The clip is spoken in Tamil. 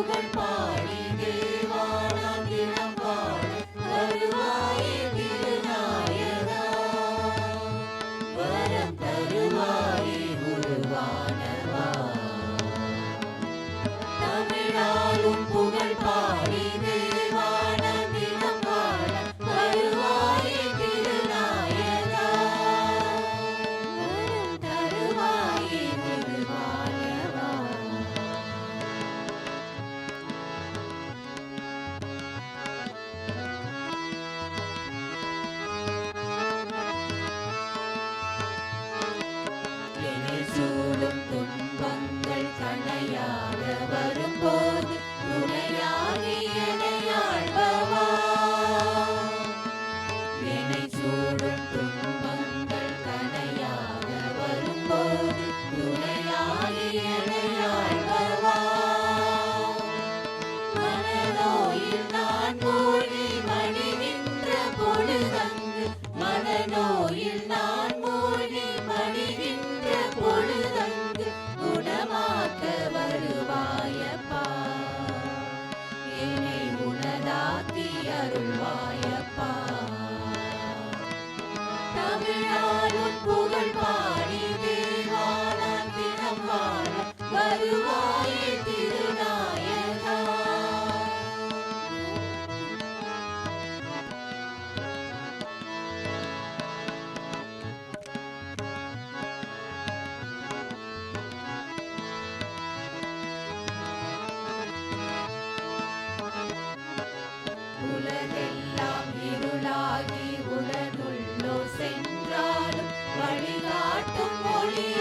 புகழ் உலகெல்லாம் இருளாகி உலகுள்ளோ சென்றாலும் வழிகாட்டும் ஒளியானவா